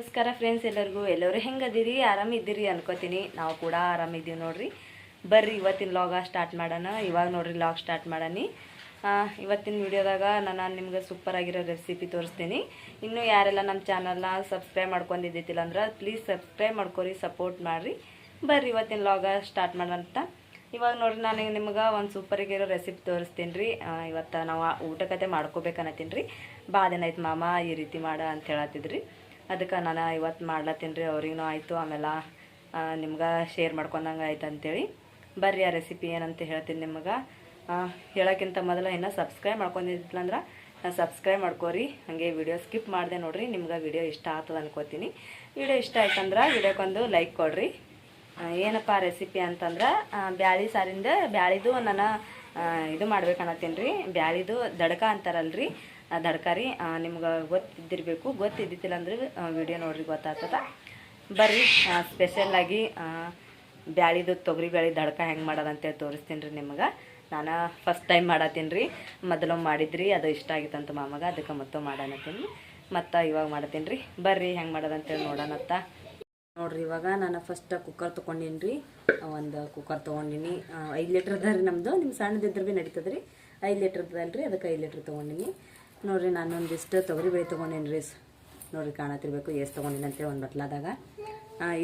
ನಮಸ್ಕಾರ ಫ್ರೆಂಡ್ಸ್ ಎಲ್ಲರಿಗೂ. ಎಲ್ಲರೂ ಹೆಂಗದಿರಿ? ಆರಾಮಿದ್ದೀರಿ ಅನ್ಕೋತೀನಿ. ನಾವು ಕೂಡ ಆರಾಮಿದ್ದೀವಿ ನೋಡ್ರಿ. ಬರ್ರಿ, ಇವತ್ತಿನ ಲಾಗ ಸ್ಟಾರ್ಟ್ ಮಾಡೋಣ. ಇವಾಗ ನೋಡ್ರಿ ಲಾಗ್ ಸ್ಟಾರ್ಟ್ ಮಾಡನಿ. ಇವತ್ತಿನ ವಿಡಿಯೋದಾಗ ನಾನು ನಿಮ್ಗೆ ಸೂಪರ್ ಆಗಿರೋ ರೆಸಿಪಿ ತೋರಿಸ್ತೀನಿ. ಇನ್ನೂ ಯಾರೆಲ್ಲ ನಮ್ಮ ಚಾನಲ್ನ ಸಬ್ಸ್ಕ್ರೈಬ್ ಮಾಡ್ಕೊಂಡಿದ್ದಿಲ್ಲ ಅಂದ್ರೆ ಪ್ಲೀಸ್ ಸಬ್ಸ್ಕ್ರೈಬ್ ಮಾಡ್ಕೊರಿ ಸಪೋರ್ಟ್ ಮಾಡಿರಿ. ಬರ್ರಿ, ಇವತ್ತಿನ ಲಾಗ ಸ್ಟಾರ್ಟ್ ಮಾಡೋಂತ ಇವಾಗ ನೋಡ್ರಿ ನಾನು ನಿಮ್ಗೆ ಒಂದು ಸೂಪರಾಗಿರೋ ರೆಸಿಪಿ ತೋರಿಸ್ತೀನಿ ರೀ ಇವತ್ತು ನಾವು ಊಟಕತೆ ಮಾಡ್ಕೋಬೇಕನ್ನತ್ತೀನಿ ರೀ ಭಾಳ ದಿನ ಮಾಮ, ಈ ರೀತಿ ಮಾಡ ಅಂತ ಹೇಳತ್ತಿದ್ರಿ. ಅದಕ್ಕೆ ನಾನು ಇವತ್ತು ಮಾಡ್ಲತ್ತೀನಿ ರೀ ಅವ್ರಿಗೂ ಆಯಿತು, ಆಮೇಲೆ ನಿಮ್ಗೆ ಶೇರ್ ಮಾಡ್ಕೊಂಡಂಗೆ ಆಯ್ತು ಅಂತೇಳಿ. ಬರ್ರಿ ಆ ರೆಸಿಪಿ ಏನಂತ ಹೇಳ್ತೀನಿ ನಿಮ್ಗೆ. ಹೇಳೋಕ್ಕಿಂತ ಮೊದಲು ಇನ್ನೂ ಸಬ್ಸ್ಕ್ರೈಬ್ ಮಾಡ್ಕೊಂಡಿದ್ಲಂದ್ರೆ ಸಬ್ಸ್ಕ್ರೈಬ್ ಮಾಡ್ಕೋರಿ. ಹಾಗೆ ವಿಡಿಯೋ ಸ್ಕಿಪ್ ಮಾಡಿದೆ ನೋಡಿರಿ, ನಿಮ್ಗೆ ವಿಡಿಯೋ ಇಷ್ಟ ಆಗ್ತದೆ ಅನ್ಕೋತೀನಿ. ವಿಡಿಯೋ ಇಷ್ಟ ಆಯ್ತಂದ್ರೆ ವಿಡಿಯೋಕ್ಕೊಂದು ಲೈಕ್ ಕೊಡ್ರಿ. ಏನಪ್ಪ ರೆಸಿಪಿ ಅಂತಂದ್ರೆ ಬ್ಯಾಳಿ ಸಾರಿಂದ ಬ್ಯಾಳಿದು ನಾನು ಇದು ಮಾಡ್ಬೇಕನ್ನತ್ತೀನಿ ರೀ ಬ್ಯಾಳಿದು ದಡಕ ಅಂತಾರಲ್ರಿ. ಆ ದಡ್ಕ ರೀ ನಿಮ್ಗೆ ಗೊತ್ತಿದ್ದಿರಬೇಕು. ಗೊತ್ತಿದ್ದಿತ್ತಿಲ್ಲ ಅಂದ್ರೆ ವಿಡಿಯೋ ನೋಡ್ರಿ, ಗೊತ್ತಾಗ್ತದ. ಬರ್ರಿ ಸ್ಪೆಷಲ್ಲಾಗಿ ಬ್ಯಾಳಿದು ತೊಗರಿ ಬ್ಯಾಳಿ ದಡ್ಕ ಹೆಂಗೆ ಮಾಡೋದಂತೇಳಿ ತೋರಿಸ್ತೀನಿ ರೀ ನಿಮ್ಗೆ. ನಾನು ಫಸ್ಟ್ ಟೈಮ್ ಮಾಡತ್ತೀನಿ ರೀ. ಮೊದಲು ಮಾಡಿದ್ರಿ, ಅದು ಇಷ್ಟ ಆಗಿತ್ತಂತ ಮಾಮಗ, ಅದಕ್ಕೆ ಮತ್ತೆ ಮಾಡೋಣತ್ತೀನಿ ಮತ್ತು ಇವಾಗ ಮಾಡತ್ತೀನಿ ರೀ. ಬರ್ರಿ, ಹೆಂಗೆ ಮಾಡೋದಂತೇಳಿ ನೋಡೋಣತ್ತ ನೋಡ್ರಿ, ಇವಾಗ ನಾನು ಫಸ್ಟ್ ಕುಕ್ಕರ್ ತೊಗೊಂಡೀನಿ ರೀ. ಒಂದು ಕುಕ್ಕರ್ ತೊಗೊಂಡೀನಿ. ಐದು ಲೀಟ್ರ್ ಅದ ರೀ ನಮ್ಮದು ನಿಮ್ಮ ಸಣ್ಣದಿದ್ರೆ ಭೀ ನಡೀತದೆ ರೀ ಐದು ಲೀಟ್ರ್ ರೀ ಅದಕ್ಕೆ ಐದು ಲೀಟ್ರ್ ತೊಗೊಂಡಿನಿ. ನೋಡ್ರಿ ನಾನು ಒಂದಿಷ್ಟು ತೊಗರಿ ಬೇಳೆ ತೊಗೊಂಡೀನಿ ರೀ ನೋಡ್ರಿ ಕಾಣತಿರ್ಬೇಕು ಎಷ್ಟು ತೊಗೊಂಡಿನಿ ಅಂತೇಳಿ ಒಂದು ಬಟ್ಲಾದಾಗ.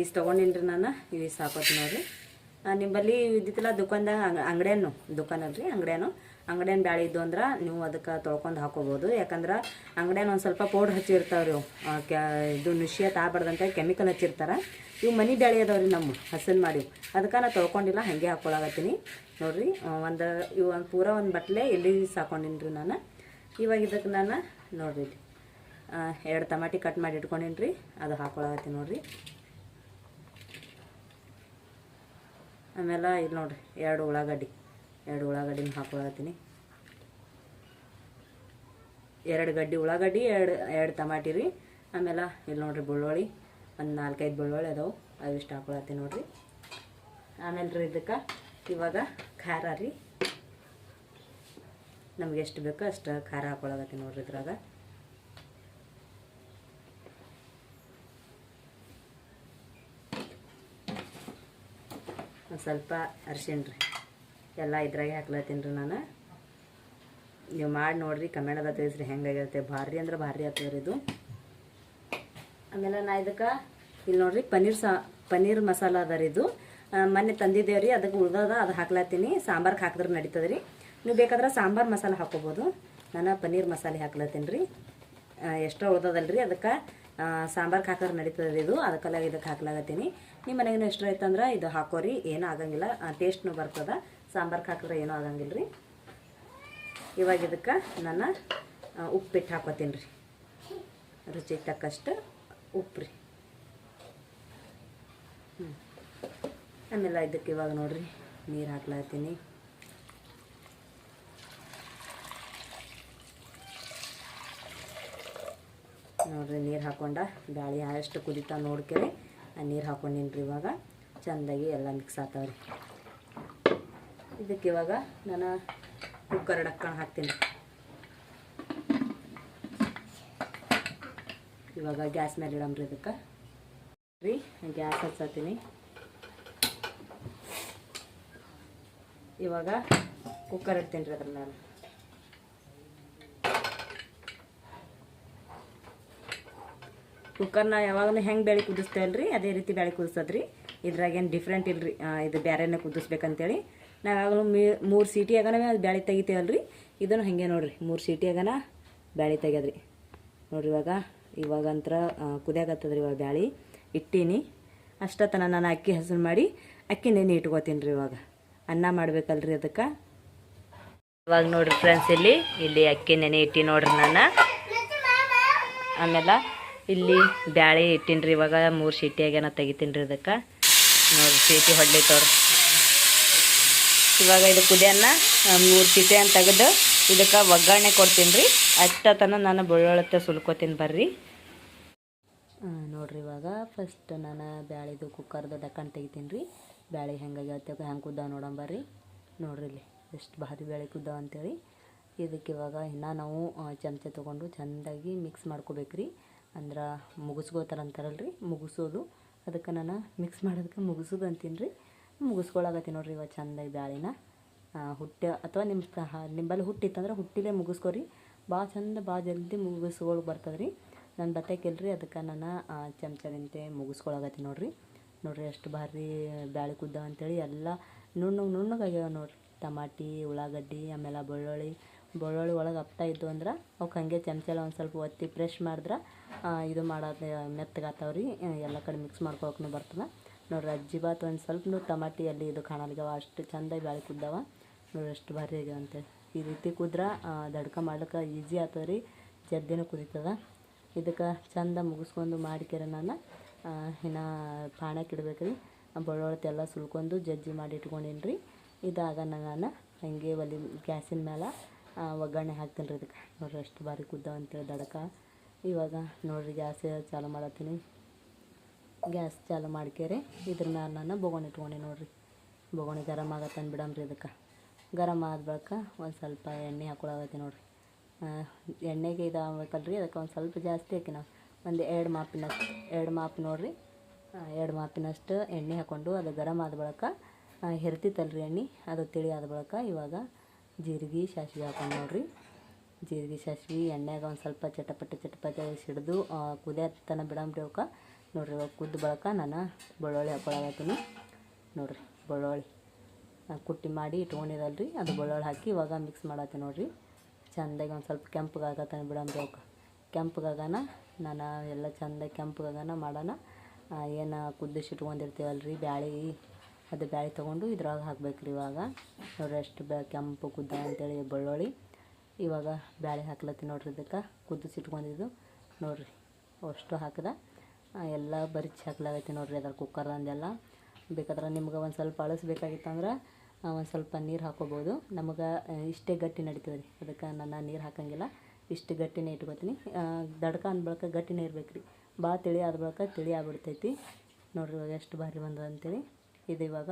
ಈಸ್ ತೊಗೊಂಡೀನಿ ರೀ ನಾನು ಇವು ಸಾಕೋತಿ ನೋಡ್ರಿ. ನಿಮ್ಮಲ್ಲಿ ಇದ್ದಿತ್ತಲ್ಲ ದುಕಾನ್ದಾಗ ಅಂಗಡಿಯನ್ನು ದುಕಾನ್ ಅಲ್ರಿ ಅಂಗಡಿಯನ್ನು ಅಂಗಡಿಯನ್ನು ಬ್ಯಾಳಿ ಇದ್ದು ಅಂದ್ರೆ ನೀವು ಅದಕ್ಕೆ ತೊಳ್ಕೊಂಡು ಹಾಕೋಬೋದು. ಯಾಕಂದ್ರೆ ಅಂಗಡಿಯನ್ನು ಒಂದು ಸ್ವಲ್ಪ ಪೌಡ್ರ್ ಹಚ್ಚಿರ್ತಾವ್ರಿ ಅವು ಕ್ಯಾ, ಇದು ನುಷ್ಯ ತಾಬಾರ್ದಂತ ಕೆಮಿಕಲ್ ಹಚ್ಚಿರ್ತಾರೆ. ಇವು ಮನಿ ಬ್ಯಾಳಿ ಅದಾವ್ರಿ ನಮ್ಮ ಹಸನ್ ಮಾಡಿ. ಅದಕ್ಕೆ ನಾ ತೊಳ್ಕೊಂಡಿಲ್ಲ, ಹಾಗೆ ಹಾಕ್ಕೊಳಗತ್ತೀನಿ ನೋಡ್ರಿ ಒಂದು, ಇವು ಪೂರ ಒಂದು ಬಟ್ಲೆ ಎಲ್ಲಿ ಸಾಕೊಂಡಿನ್ರಿ ರೀ ನಾನು? ಇವಾಗ ಇದಕ್ಕೆ ನಾನು ನೋಡ್ರಿ ಎರಡು ತಮಾಟಿ ಕಟ್ ಮಾಡಿ ಇಟ್ಕೊಂಡಿನಿ ರೀ. ಅದು ಹಾಕ್ಕೊಳಗತ್ತೀನಿ ನೋಡ್ರಿ. ಆಮೇಲೆ ಇಲ್ಲಿ ನೋಡ್ರಿ, ಎರಡು ಉಳ್ಳಾಗಡ್ಡಿ. ಎರಡು ಉಳ್ಳಾಗಡ್ಡಿನ ಹಾಕೊಳತ್ತೀನಿ. ಎರಡು ಗಡ್ಡಿ ಉಳ್ಳಾಗಡ್ಡಿ, ಎರಡು ಎರಡು ಟಮಾಟಿ ರೀ. ಆಮೇಲೆ ಇಲ್ಲಿ ನೋಡ್ರಿ ಬೆಳ್ಳುಳ್ಳಿ, ಒಂದು ನಾಲ್ಕೈದು ಬೆಳ್ಳುಳ್ಳಿ ಅದಾವೆ. ಅವಿಷ್ಟು ಹಾಕೊಳತ್ತೀನಿ ನೋಡ್ರಿ. ಆಮೇಲೆ ರೀ ಇದಕ್ಕೆ ಇವಾಗ ಖಾರ ರೀ. ನಮ್ಗೆ ಎಷ್ಟು ಬೇಕೋ ಅಷ್ಟು ಖಾರ ಹಾಕೊಳಗತ್ತೀನಿ ನೋಡ್ರಿ ಇದ್ರಾಗ. ಒಂದು ಸ್ವಲ್ಪ ಅರ್ಶಿಣ ಎಲ್ಲ ಇದ್ರಾಗೆ ಹಾಕ್ಲತ್ತೀನಿ ರೀ ನಾನು. ನೀವು ಮಾಡಿ ನೋಡ್ರಿ ಕಮೆಂಟದ ತಿಳಿಸ್ರಿ ಹೆಂಗಾಗಿರುತ್ತೆ ಭಾರಿ ಅಂದ್ರೆ ಭಾರಿ ಆಗ್ತದೆ ಇದು. ಆಮೇಲೆ ನಾ ಇದಕ್ಕೆ, ಇಲ್ಲಿ ನೋಡ್ರಿ ಪನ್ನೀರ್ ಸಾ, ಪನ್ನೀರ್ ಮಸಾಲ ಅದ ರೀ ಇದು. ಮೊನ್ನೆ ತಂದಿದ್ದೇವ್ರಿ, ಅದಕ್ಕೆ ಉಳ್ದದ, ಅದು ಹಾಕ್ಲತ್ತೀನಿ. ಸಾಂಬಾರ್ಗೆ ಹಾಕಿದ್ರೆ ನಡೀತದ್ರಿ. ನೀವು ಬೇಕಾದ್ರೆ ಸಾಂಬಾರು ಮಸಾಲೆ ಹಾಕೋಬೋದು. ನಾನು ಪನ್ನೀರ್ ಮಸಾಲೆ ಹಾಕ್ಲತ್ತೀನಿ ರೀ. ಎಷ್ಟೋ ಉಳ್ದದಲ್ರಿ. ಅದಕ್ಕೆ ಸಾಂಬಾರ್ಗೆ ಹಾಕೋರು ನಡೀತದೆ ಇದು. ಅದಕ್ಕೆಲ್ಲ ಇದಕ್ಕೆ ಹಾಕ್ಲಾಗತ್ತೀನಿ ನಿಮ್ಮ ಮನೆಗೂ ಎಷ್ಟು ಐತಂದ್ರೆ ಇದು ಹಾಕೋರಿ. ಏನೂ ಆಗಂಗಿಲ್ಲ. ಟೇಸ್ಟ್ನು ಬರ್ತದೆ. ಸಾಂಬಾರ್ಗೆ ಹಾಕಿದ್ರೆ ಏನೂ ಆಗಂಗಿಲ್ಲ ರೀ. ಇವಾಗ ಇದಕ್ಕೆ ನಾನು ಉಪ್ಪಿಟ್ಟು ಹಾಕೋತೀನಿ ರೀ. ರುಚಿಗೆ ತಕ್ಕಷ್ಟು ಉಪ್ಪು ರೀ. ಹ್ಞೂ ಆಮೇಲೆ ಇದಕ್ಕೆ ಇವಾಗ ನೋಡಿರಿ, ನೀರು ಹಾಕ್ಲಾತೀನಿ ನೋಡ್ರಿ, ನೀರು ಹಾಕೊಂಡ ಬ್ಯಾಳಿ ಎಷ್ಟು ಕುದಿತಾ ಆ ನೀರು ಹಾಕೊಂಡಿನಿ ರೀ ಇವಾಗ. ಚೆಂದಾಗಿ ಎಲ್ಲ ಮಿಕ್ಸ್ ಆಗ್ತಾವ್ರಿ ಇದಕ್ಕೆ ಇವಾಗ ನಾನು ಕುಕ್ಕರ್ ಡಕ್ಕಣ ಹಾಕ್ತೀನಿ. ಇವಾಗ ಗ್ಯಾಸ್ ಮೇಲೆ ಇಡಮ್ರಿ ಇದಕ್ಕೆ. ರೀ, ಗ್ಯಾಸ್ ಹಚ್ಚತ್ತೀನಿ ಇವಾಗ ಕುಕ್ಕರ್ ಇಡ್ತೀನಿ ರೀ ಅದ್ರ ನಾನು. ಕುಕ್ಕರ್ನ ಯಾವಾಗಲೂ ಹೆಂಗೆ ಬೇಳೆ ಕುದಿಸ್ತೇವಲ್ಲ ರೀ ಅದೇ ರೀತಿ ಬೇಳೆ ಕುದಿಸ್ತದ್ರಿ ಇದ್ರಾಗೇನು ಡಿಫ್ರೆಂಟ್ ಇಲ್ರಿ ಆ, ಇದು ಬೇರೆನೇ ಕುದಿಸ್ಬೇಕಂತೇಳಿ. ನಾವು ಯಾವಾಗಲೂ ಮೀ ಮೂರು ಸೀಟಿ ಆಗನವೇ ಅದು ಬೇಳೆ ತೆಗಿತೇವಲ್ಲ ರೀ ಇದನ್ನು ಹಾಗೆ ನೋಡಿರಿ ಮೂರು ಸೀಟಿ ಆಗನ ಬೇಳೆ ತೆಗ್ಯದ್ರಿ. ನೋಡ್ರಿ ಇವಾಗ ಇವಾಗಂತ್ರ ಕುದಿಯಾಗತ್ತದ್ರಿ ಇವಾಗ ಬ್ಯಾಳಿ. ಇಟ್ಟೀನಿ. ಅಷ್ಟತನ ನಾನು ಅಕ್ಕಿ ಹೆಸರು ಮಾಡಿ ಅಕ್ಕಿ ನೆನೆ ಇಟ್ಕೋತೀನಿ ರೀ ಇವಾಗ. ಅನ್ನ ಮಾಡ್ಬೇಕಲ್ರಿ ಅದಕ್ಕೆ. ಇವಾಗ ನೋಡ್ರಿ ಫ್ರೆಂಡ್ಸ್ ಇಲ್ಲಿ ಇಲ್ಲಿ ಅಕ್ಕಿ ನೆನೆ ಇಟ್ಟಿ ನೋಡ್ರಿ ನಾನು. ಆಮೇಲೆ ಇಲ್ಲಿ ಬ್ಯಾಳೆ ಇಟ್ಟಿನಿ ರೀ ಇವಾಗ ಮೂರು ಸೀಟಿ ಆಗ್ಯಾನ ತೆಗಿತೀನಿ ರೀ ಇದಕ್ಕೆ ಸೀಟಿ ಸೀಟಿ ಹೊಡ್ಲಿತ್ತವ್ರಿ ಇವಾಗ ಇದು ಕುದಿಯನ್ನ ಮೂರು ಸೀಟಿ ಅಂತ ತೆಗೆದು ಇದಕ್ಕೆ ಒಗ್ಗರಣೆ ಕೊಡ್ತೀನಿ ರೀ ಅಷ್ಟತನ ನಾನು ಬೆಳ್ಳುಳ್ಳಿ ಸುಲ್ಕೋತೀನಿ ಬರ್ರಿ. ನೋಡಿರಿ ಇವಾಗ ಫಸ್ಟ್ ನಾನು ಬ್ಯಾಳಿದು ಕುಕ್ಕರ್ದು ಡಕ್ಕನ್ ತೆಗಿತೀನಿ ರೀ ಬ್ಯಾಳೆ ಹೆಂಗಾಗ್ಯಾವ ಹೆಂಗೆ ಕುದ್ದಾವ ನೋಡಂಬರ್ರಿ ನೋಡ್ರಿ ಇಲ್ಲಿ, ಎಷ್ಟು ಭಾರಿ ಬ್ಯಾಳೆ ಕುದ್ದಾವ ಅಂತೇಳಿ. ಇದಕ್ಕೆ ಇವಾಗ ಇನ್ನು ನಾವು ಚಮಚ ತೊಗೊಂಡು ಚೆಂದಾಗಿ ಮಿಕ್ಸ್ ಮಾಡ್ಕೋಬೇಕ್ರಿ. ಅಂದ್ರೆ ಮುಗಿಸ್ಕೋತಾರ ರೀ ಮುಗಿಸೋದು. ಅದಕ್ಕೆ ನಾನು ಮಿಕ್ಸ್ ಮಾಡೋದಕ್ಕೆ ಮುಗಿಸೋದು ಅಂತೀನಿ ರೀ ಮುಗಿಸ್ಕೊಳಕತ್ತೀನಿ ನೋಡ್ರಿ ಇವಾಗ ಚಂದಾಗಿ ಬ್ಯಾಳಿನ. ಹುಟ್ಟಿ ಅಥವಾ ನಿಮ್ಮ ನಿಂಬಲ್ಲಿ ಹುಟ್ಟಿತ್ತಂದ್ರೆ ಹುಟ್ಟಿಲೇ ಮುಗಿಸ್ಕೊರಿ. ಭಾಳ ಚಂದ ಭಾಳ ಜಲ್ದಿ ಮುಗಿಸ್ಕೊಳ್ ಬರ್ತದೆ ರೀ ನಾನು ಬತ್ತಾಕಿಲ್ರಿ ಅದಕ್ಕೆ ನಾನು ಚಮಚದಿಂದ ಮುಗಿಸ್ಕೊಳಕತ್ತೀನಿ ನೋಡ್ರಿ. ನೋಡ್ರಿ ಎಷ್ಟು ಭಾರಿ ಬ್ಯಾಳಿ ಕುದ್ದ ಅಂತೇಳಿ ಎಲ್ಲ ನುಣ್ಣಗೆ ನುಣ್ಣಗಾಗ್ಯಾವ ನೋಡ್ರಿ. ಟಮಾಟಿ, ಉಳ್ಳಾಗಡ್ಡಿ, ಆಮೇಲೆ ಬೆಳ್ಳುಳ್ಳಿ ಬೆಳ್ಳುಳ್ಳಿ ಒಳಗೆ ಹಪ್ತಾ ಇದ್ದು ಅಂದ್ರೆ ಅವಕ್ಕೆ ಹಾಗೆ ಚಮಚಲ ಒಂದು ಸ್ವಲ್ಪ ಒತ್ತಿ ಪ್ರೆಶ್ ಮಾಡಿದ್ರೆ ಇದು ಮಾಡೋದು ಮೆತ್ತಗಾತಾವ ರೀ ಎಲ್ಲ ಕಡೆ ಮಿಕ್ಸ್ ಮಾಡ್ಕೊಳಕ್ಕೂ ಬರ್ತದೆ. ನೋಡ್ರಿ ಅಜ್ಜಿ ಬಾತ್ ಒಂದು ಸ್ವಲ್ಪ ಟಮಾಟಿಯಲ್ಲಿ ಇದು ಕಾಣಲ್ಗವ ಅಷ್ಟು ಚಂದಾಗಿ ಬ್ಯಾಳಿ ಕುದ್ದಾವ ನೋಡ್ರಿ ಅಷ್ಟು ಭಾರಿ ಆಗ್ಯಾವ ಅಂತೇಳಿ ಈ ರೀತಿ ಕುದ್ರೆ ದಡ್ಕ ಮಾಡ್ಲಿಕ್ಕೆ ಈಸಿ ಆಗ್ತದೆ ರೀ ಜಲ್ದಿನೂ ಕುದೀತದ. ಇದಕ್ಕೆ ಚಂದ ಮುಗಿಸ್ಕೊಂಡು ಮಾಡಿಕೆರೆ ನಾನು ಇನ್ನು ಪಾಣಕ್ಕೆ ರೀ ಬೆಳ್ಳುಳ್ಳಿ ಎಲ್ಲ ಸುಲ್ಕೊಂಡು ಜಜ್ಜಿ ಮಾಡಿ ಇಟ್ಕೊಂಡೀನಿ ರೀ ಇದಾಗ ನಾನು ಹಂಗೆ ಒಲಿ ಗ್ಯಾಸಿನ ಮೇಲೆ ಒಗ್ಗರಣೆ ಹಾಕ್ತೀನಿ ರೀ ಅದಕ್ಕೆ ನೋಡ್ರಿ ಎಷ್ಟು ಭಾರಿ ಕುದ್ದಾವ ಅಂತೇಳಿ ದಡಕ. ಇವಾಗ ನೋಡ್ರಿ ಗ್ಯಾಸ್ ಚಾಲು ಮಾಡತ್ತೀನಿ. ಗ್ಯಾಸ್ ಚಾಲು ಮಾಡ್ಕೇರಿ. ಇದ್ರ ಮ್ಯಾಲೆ ನಾನು ಬೊಗೋಣಿ ಇಟ್ಕೊಂಡೆ ನೋಡ್ರಿ. ಬೊಗೋಣಿ ಗರಮ್ ಆಗತ್ತಂದು ಬಿಡಮ್ರಿ ಅದಕ್ಕೆ ಗರಮ್ ಆದ ಬಳಿಕ ಒಂದು ಸ್ವಲ್ಪ ಎಣ್ಣೆ ಹಾಕೊಳಗತ್ತೆ ನೋಡ್ರಿ. ಎಣ್ಣೆಗೆ ಇದು ಆಗ್ಬೇಕಲ್ರಿ ಅದಕ್ಕೆ ಒಂದು ಸ್ವಲ್ಪ ಜಾಸ್ತಿ ಹಾಕಿ ನಾವು. ಒಂದು ಎರಡು ಮಾಪಿನಷ್ಟು, ಎರಡು ಮಾಪ್ ನೋಡ್ರಿ. ಎರಡು ಮಾಪಿನಷ್ಟು ಎಣ್ಣೆ ಹಾಕ್ಕೊಂಡು ಅದು ಗರಮ್ ಆದ ಬಳಿಕ ಹೆರ್ತಿತ್ತಲ್ರಿ ಎಣ್ಣೆ. ಅದು ತಿಳಿ ಆದ ಬಳಿಕ ಇವಾಗ ಜೀರಿಗೆ ಸಾಸಿವೆ ಹಾಕೊಂಡು ನೋಡ್ರಿ. ಜೀರಿಗೆ ಸಾಸಿವೆ ಎಣ್ಣೆಗೆ ಒಂದು ಸ್ವಲ್ಪ ಚಟಪಟ ಚಟಪಟ ಸಿಡ್ದು ಕುದಿಯತ್ತನ ಬಿಡಂಬ್ರಿ ಅವಕ್ಕೆ ನೋಡ್ರಿ ಇವಾಗ ಕುದ್ದು ಬಳಕ ನಾನು ಬೆಳ್ಳುಳ್ಳಿ ಹಾಕೊಳಗತ್ತೀನಿ ನೋಡ್ರಿ ಬೆಳ್ಳುಳ್ಳಿ ಕುಟ್ಟಿ ಮಾಡಿ ಇಟ್ಕೊಂಡಿರಲ್ರಿ. ಅದು ಬೆಳ್ಳುಳ್ಳಿ ಹಾಕಿ ಇವಾಗ ಮಿಕ್ಸ್ ಮಾಡತ್ತೆ ನೋಡ್ರಿ. ಚೆಂದಾಗಿ ಒಂದು ಸ್ವಲ್ಪ ಕೆಂಪಗಾಗತ್ತಾನೆ ಬಿಡಂಬ್ರಿ ಅವಕ್ಕೆ ಕೆಂಪಗಾಗನ ನಾನು ಎಲ್ಲ ಚೆಂದ ಕೆಂಪಗಾಗನ ಮಾಡೋಣ ಏನು ಕುದ್ದಿಸಿಟ್ಕೊಂಡಿರ್ತೀವಲ್ರಿ ಬ್ಯಾಳಿ. ಅದು ಬ್ಯಾಳಿ ತೊಗೊಂಡು ಇದ್ರೊಳಗೆ ಹಾಕಬೇಕ್ರಿ ಇವಾಗ. ನೋಡ್ರಿ ಎಷ್ಟು ಬ್ಯಾ ಕೆಂಪು ಕುದ್ದ ಅಂತೇಳಿ ಬೆಳ್ಳುಳ್ಳಿ. ಇವಾಗ ಬ್ಯಾಳಿ ಹಾಕ್ಲತ್ತಿ ನೋಡ್ರಿ ಇದಕ್ಕೆ. ಕುದಿಸಿಟ್ಕೊಂಡಿದ್ದು ನೋಡ್ರಿ, ಅಷ್ಟು ಹಾಕಿದ. ಎಲ್ಲ ಬರಿಚ್ ಹಾಕ್ಲಾಗೈತಿ ನೋಡ್ರಿ ಅದ್ರ ಕುಕ್ಕರ್ದಂದೆಲ್ಲ ಬೇಕಾದ್ರೆ ನಿಮ್ಗೆ ಒಂದು ಸ್ವಲ್ಪ ಅಳಿಸ್ಬೇಕಾಗಿತ್ತಂದ್ರೆ ಒಂದು ಸ್ವಲ್ಪ ನೀರು ಹಾಕೋಬೋದು. ನಮಗೆ ಇಷ್ಟೇ ಗಟ್ಟಿ ನಡೀತದೆ ರೀ. ಅದಕ್ಕೆ ನಾನು ನೀರು ಹಾಕಂಗಿಲ್ಲ. ಇಷ್ಟು ಗಟ್ಟಿನೇ ಇಟ್ಕೊತೀನಿ. ದಡ್ಕ ಅಂದ ಬಳಿಕ ಗಟ್ಟಿನೇ ಇರ್ಬೇಕು ರೀ ಭಾಳ ತಿಳಿ ಆದ ಬಳಿಕ ತಿಳಿ ನೋಡ್ರಿ ಇವಾಗ ಎಷ್ಟು ಭಾರಿ ಬಂದದ ಅಂತೇಳಿ. ಇದು ಇವಾಗ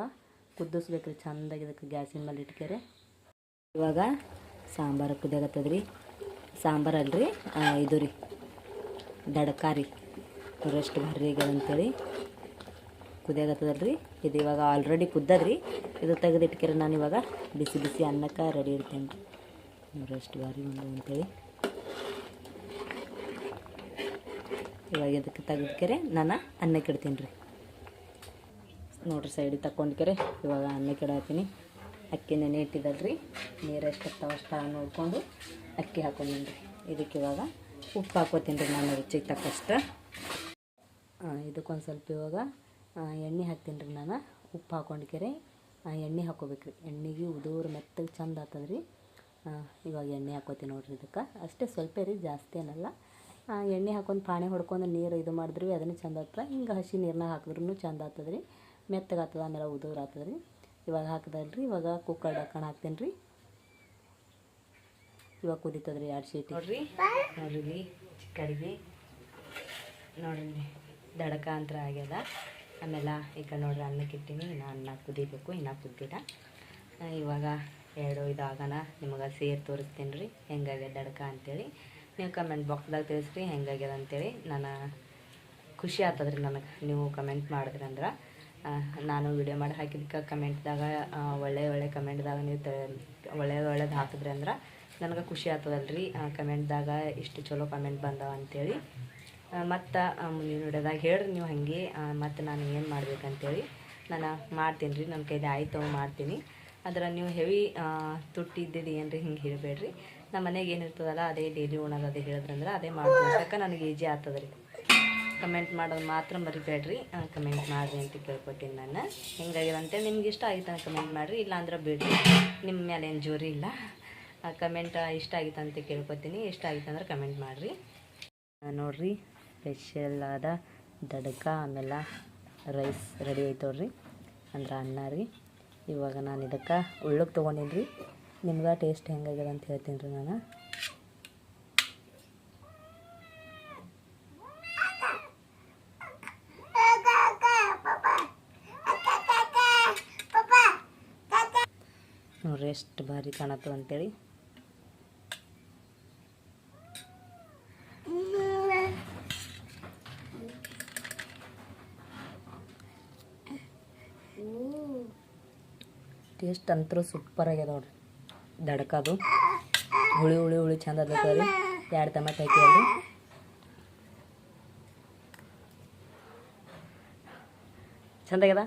ಕುದ್ದಿಸ್ಬೇಕು ರೀ. ಚಂದಾಗಿ ಇದಕ್ಕೆ ಗ್ಯಾಸಿನ ಮೇಲೆ ಇಟ್ಕೆರೆ. ಇವಾಗ ಸಾಂಬಾರು ಕುದಿಯಾಗತ್ತದ ರೀ ಸಾಂಬಾರು ಅಲ್ರಿ. ಇದು ರೀ. ದಡಕಾರಿ ರೆಸ್ಟ್ ಆಗ್ಯದ ಅಂತೇಳಿ ಕುದಿಯಾಗತ್ತದಲ್ರಿ ಇದು ಇವಾಗ ಆಲ್ರೆಡಿ ಕುದ್ದದ್ರಿ. ಇದು ತೆಗೆದಿಟ್ಕೆರೆ ನಾನು ಇವಾಗ. ಬಿಸಿ ಬಿಸಿ ಅನ್ನಕ್ಕೆ ರೆಡಿ ಇಡ್ತೇನೆ ರೀ. ನೋಡ್ರಿ ಎಷ್ಟು ಭಾರಿ ಒಂದು ಅಂತೇಳಿ. ಇವಾಗ ಇದಕ್ಕೆ ತೆಗೆದ್ಕೆರೆ ನಾನು ಅನ್ನಕ್ಕೆ ಇಡ್ತೀನಿ ರೀ. ನೋಡ್ರಿ ಸೈಡಿಗೆ ತಕ್ಕೊಂಡ್ಕೆರೆ ಇವಾಗ ಅನ್ನ ಇಡತ್ತೀನಿ ಅಕ್ಕಿ ನೆನೆ ಇಟ್ಟಿದ್ದಲ್ರಿ ನೀರು ಎಷ್ಟು ಅಷ್ಟು ನೋಡಿಕೊಂಡು ಅಕ್ಕಿ ಹಾಕೊಂಡೀನಿ ರೀ ಇದಕ್ಕೆ ಇವಾಗ ಉಪ್ಪು ಹಾಕೋತೀನಿ ರೀ ನಾನು ರುಚಿಗೆ ತಕ್ಕಷ್ಟು. ಇದಕ್ಕೊಂದು ಸ್ವಲ್ಪ ಇವಾಗ ಎಣ್ಣೆ ಹಾಕ್ತೀನಿ ರೀ ನಾನು. ಉಪ್ಪು ಹಾಕೊಂಡ್ಕೆರೆ ಎಣ್ಣೆ ಹಾಕೋಬೇಕು ರೀ ಎಣ್ಣೆಗೆ ಉದೂರು ಮೆತ್ತಗೆ ಚಂದ ರೀ ಇವಾಗ ಎಣ್ಣೆ ಹಾಕೋತೀನಿ ನೋಡ್ರಿ ಇದಕ್ಕೆ. ಅಷ್ಟೇ ಸ್ವಲ್ಪ ರೀ, ಜಾಸ್ತಿ ಏನಲ್ಲ. ಎಣ್ಣೆ ಹಾಕೊಂಡು ಪಾಣಿ ಹೊಡ್ಕೊಂಡು ನೀರು ಇದು ಮಾಡಿದ್ರಿ ಅದನ್ನು ಚಂದ ಆಗ್ತದೆ. ಹಿಂಗೆ ಹಸಿ ನೀರನ್ನ ಹಾಕಿದ್ರೂ ಚಂದ ಆಗ್ತದೆ ರೀ ಮೆತ್ತಗೆ ಆಗ್ತದೆ ಆಮೇಲೆ ಉದುರು ಆಗ್ತದೆ ರೀ ಇವಾಗ ಹಾಕಿದಲ್ರಿ, ಇವಾಗ ಕುಕ್ಕರ್ ಡಕ್ಕಣ ಹಾಕ್ತೇನೆ ರೀ ಇವಾಗ ಕುದೀತದ ರೀ ಎರಡು ಸೀಟಿ ನೋಡ್ರಿ ನೋಡ್ರಿ ಚಿಕ್ಕಡಿಗೆ. ನೋಡ್ರಿ, ದಡಕ ಅಂತ ಆಗ್ಯದ. ಆಮೇಲೆ ಈಗ ನೋಡ್ರಿ ಅನ್ನಕ್ಕೆ ಇಟ್ಟಿನಿ, ಇನ್ನು ಅನ್ನ ಕುದಿಬೇಕು, ಇನ್ನು ಕುದ್ದಿಲ್ಲ. ಇವಾಗ ಎರಡು ಇದಾಗನ ನಿಮಗೆ ಸೇರಿ ತೋರಿಸ್ತೀನಿ ರೀ ಹೆಂಗಾಗ್ಯದ ದಡಕ ಅಂತೇಳಿ. ನೀವು ಕಮೆಂಟ್ ಬಾಕ್ಸ್ದಾಗ ತಿಳಿಸ್ರಿ, ಹೆಂಗಾಗ್ಯದ ಅಂತೇಳಿ. ನಾನು ಖುಷಿ ಆಗ್ತದ್ರಿ ನನಗೆ, ನೀವು ಕಮೆಂಟ್ ಮಾಡಿದ್ರಿ ಅಂದ್ರೆ. ನಾನು ವಿಡಿಯೋ ಮಾಡಿ ಹಾಕಿದ್ದಕ್ಕೆ ಕಮೆಂಟ್ದಾಗ ಒಳ್ಳೆಯ ಒಳ್ಳೆ ಕಮೆಂಟ್ದಾಗ ನೀವು ತ, ಒಳ್ಳೆ, ಒಳ್ಳೇದು ಹಾಕಿದ್ರಿ ಅಂದ್ರೆ ನನಗೆ ಖುಷಿ ಆಗ್ತದಲ್ರಿ. ಕಮೆಂಟ್ದಾಗ ಇಷ್ಟು ಚಲೋ ಕಮೆಂಟ್ ಬಂದವ ಅಂತೇಳಿ. ಮತ್ತು ಮುಂದಿನ ವಿಡಿಯೋದಾಗ ಹೇಳ್ರಿ ನೀವು ಹಾಗೆ. ಮತ್ತು ನಾನು ಏನು ಮಾಡ್ಬೇಕಂತೇಳಿ. ನಾನು ಮಾಡ್ತೀನಿ ರೀ ನನ್ನ ಕೈಲಿ ಆಯ್ತು ಮಾಡ್ತೀನಿ. ಆದ್ರೆ ನೀವು ಹೆವಿ ತುಟ್ಟಿದ್ದಿದ್ದು ಏನು ರೀ ಹಿಂಗೆ ಹೇಳಬೇಡ್ರಿ. ನಮ್ಮ ಮನೆಗೆ ಏನಿರ್ತದಲ್ಲ ಅದೇ ಡೈಲಿ ಉಣೋದು ಅದೇ ಹೇಳಿದ್ರಂದ್ರೆ ಅದೇ ಮಾಡ್ಬೇಕು ನನಗೆ ಈಜಿ ಆಗ್ತದೆ ರೀ ಕಮೆಂಟ್ ಮಾಡೋದು ಮಾತ್ರ ಮರಿಬೇಡ್ರಿ. ಕಮೆಂಟ್ ಮಾಡಿರಿ ಅಂತ ಕೇಳ್ಕೊತೀನಿ ನಾನು. ಹೆಂಗಾಗಿದೆ ನಿಮ್ಗೆ ಇಷ್ಟ ಆಗಿತ್ತು ಕಮೆಂಟ್ ಮಾಡಿರಿ, ಇಲ್ಲಾಂದ್ರೆ ಬೇಡ್ರಿ. ನಿಮ್ಮ ಮೇಲೆ ಏನು ಜೋರಿ ಇಲ್ಲ. ಕಮೆಂಟ್ ಇಷ್ಟ ಆಗಿತ್ತು ಅಂತ ಕೇಳ್ಕೊತೀನಿ ಇಷ್ಟ ಆಗಿತ್ತು ಅಂದ್ರೆ ಕಮೆಂಟ್ ಮಾಡಿರಿ. ನೋಡ್ರಿ ಸ್ಪೆಷಲ್ ಆದ ದಡಕ, ಆಮೇಲೆ ರೈಸ್ ರೆಡಿ ಆಯ್ತವ್ರಿ ಅಂದ್ರೆ ಅನ್ನ ರೀ. ಇವಾಗ ನಾನು ಇದಕ್ಕೆ ಉಳ್ಳಕ್ಕೆ ತೊಗೊಂಡೀನಿ ರೀ ನಿಮ್ಗೆ ಟೇಸ್ಟ್ ಹೆಂಗಾಗ್ಯದ ಅಂತ ಹೇಳ್ತೀನಿ ರೀ ನಾನು. ಎಷ್ಟು ಭಾರಿ ಕಾಣತ್ತು ಅಂತೇಳಿ. ಟೇಸ್ಟ್ ಅಂತರೂ ಸೂಪರ್ ಆಗ್ಯದ ನೋಡ್ರಿ. ದಡಕದು. ಹುಳಿ ಹುಳಿ ಹುಳಿ ಚಂದ ರೀ ಎರಡು ಟೊಮೆಟೊ ಹಾಕಿ ಅಲ್ಲಿ. ಚಂದಾಗ್ಯದ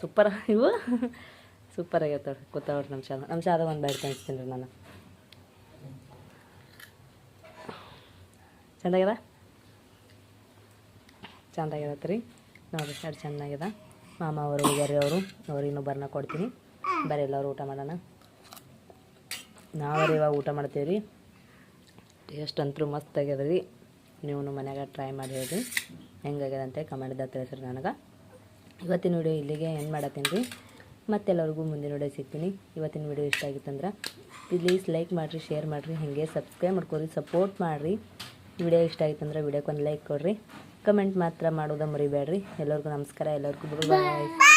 ಸೂಪರ್ ಇವು. ಸೂಪರ್ ನೋಡ್ರಿ ಕೂತಾವ್ರಿ ನಮ್ಮ ಶಾದ ನಮ್ಮ ಶಾದ ಒಂದು ಬ್ಯಾಡ್ ಕಾಣಿಸ್ತೀನಿ ರೀ ನಾನು. ಚೆಂದಾಗ್ಯದ? ಆಗ್ಯದ ಚಂದ ಆಗ್ಯದತ್ ರೀ ನೋಡಿರಿ ಎರಡು ಚೆನ್ನಾಗ್ಯದ ಮಾಮ ಅವರು ಹೋಗ್ಯಾರಿ ಅವರು ಅವ್ರು ಬರ್ನ ಕೊಡ್ತೀನಿ. ಬರೀ ಎಲ್ಲರೂ ಊಟ ಮಾಡೋಣ. ನಾವರಿ ಇವಾಗ ಊಟ ಮಾಡ್ತೀವಿ ರೀ ಟೇಸ್ಟ್ ಅಂತೂ ಮಸ್ತ್ ಆಗ್ಯದ ರೀ ನೀವು ಮನ್ಯಾಗ ಟ್ರೈ ಮಾಡಿ ಹೇಳ್ರಿ. ಹೆಂಗಾಗ್ಯದಂತೆ ಕಮೆಂಟ್ದಾಗ ತಿಳಿಸ್ರಿ ನನಗೆ. ಇವತ್ತಿನ ವಿಡಿಯೋ ಇಲ್ಲಿಗೆ ಏನು ಮಾಡತ್ತೀನಿ ರೀ. ಮತ್ತೆಲ್ಲರಿಗೂ ಮುಂದಿನ ವಿಡಿಯೋ ಸಿಗ್ತೀನಿ. ಇವತ್ತಿನ ವಿಡಿಯೋ ಇಷ್ಟ ಆಗಿತ್ತಂದ್ರೆ ಪ್ಲೀಸ್ ಲೈಕ್ ಮಾಡಿರಿ ಶೇರ್ ಮಾಡಿರಿ, ಹಾಗೆ ಸಬ್ಸ್ಕ್ರೈಬ್ ಮಾಡ್ಕೊರಿ ಸಪೋರ್ಟ್ ಮಾಡಿರಿ. ವಿಡಿಯೋ ಇಷ್ಟ ಆಗಿತ್ತಂದ್ರೆ ವಿಡಿಯೋಕ್ಕೆ ಒಂದು ಲೈಕ್ ಕೊಡಿರಿ. ಕಮೆಂಟ್ ಮಾತ್ರ ಮಾಡೋದ ಮರಿಬೇಡ್ರಿ. ಎಲ್ಲರಿಗೂ ನಮಸ್ಕಾರ, ಎಲ್ಲರಿಗೂ ಬಾಯ್